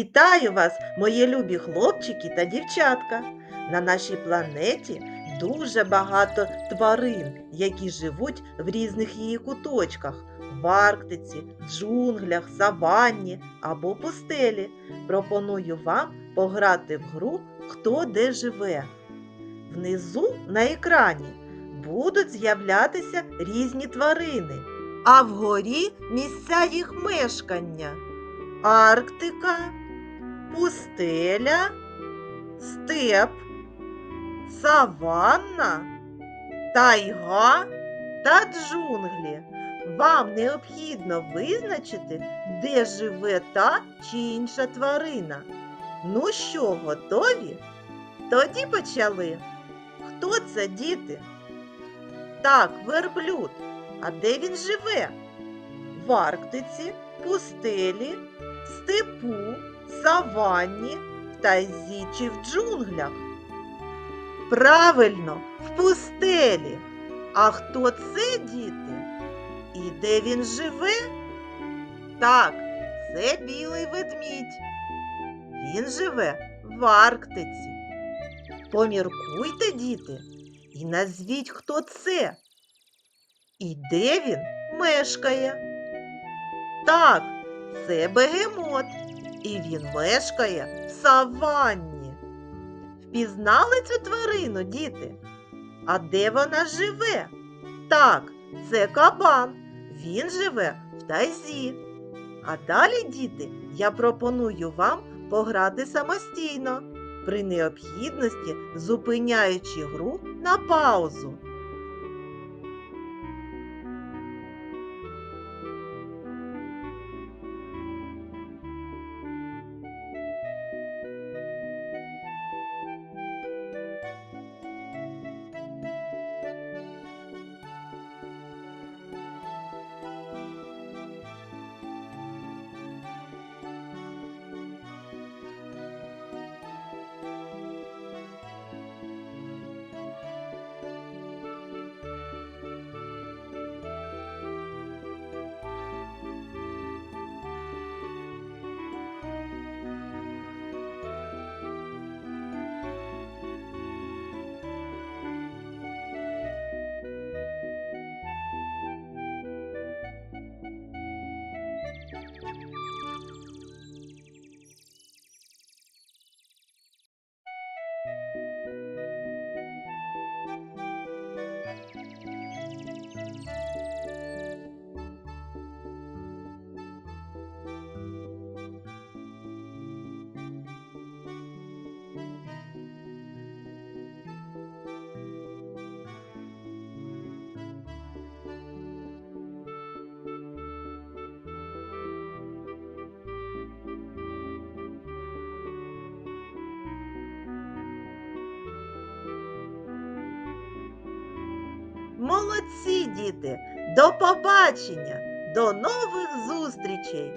Вітаю вас, мої любі хлопчики та дівчатка. На нашій планеті дуже багато тварин, які живуть в різних її куточках в Арктиці, джунглях, саванні або пустелі. Пропоную вам пограти в гру Хто де живе. Внизу на екрані будуть з'являтися різні тварини, а вгорі місця їх мешкання. Арктика, пустеля, степ, саванна, тайга та джунглі. Вам необхідно визначити, де живе та чи інша тварина. Ну що, готові? Тоді почали. Хто це, діти? Так, верблюд. А де він живе? В Арктиці, пустелі, степу, саванні, в тайзі чи в джунглях. Правильно, в пустелі. А хто це, діти? І де він живе? Так, це білий ведмідь. Він живе в Арктиці. Поміркуйте, діти, і назвіть, хто це. І де він мешкає? Так, це бегемот, і він мешкає в саванні. Впізнали цю тварину, діти? А де вона живе? Так, це кабан. Він живе в тайзі. А далі, діти, я пропоную вам пограти самостійно, при необхідності зупиняючи гру на паузу. Молодці, діти! До побачення! До нових зустрічей!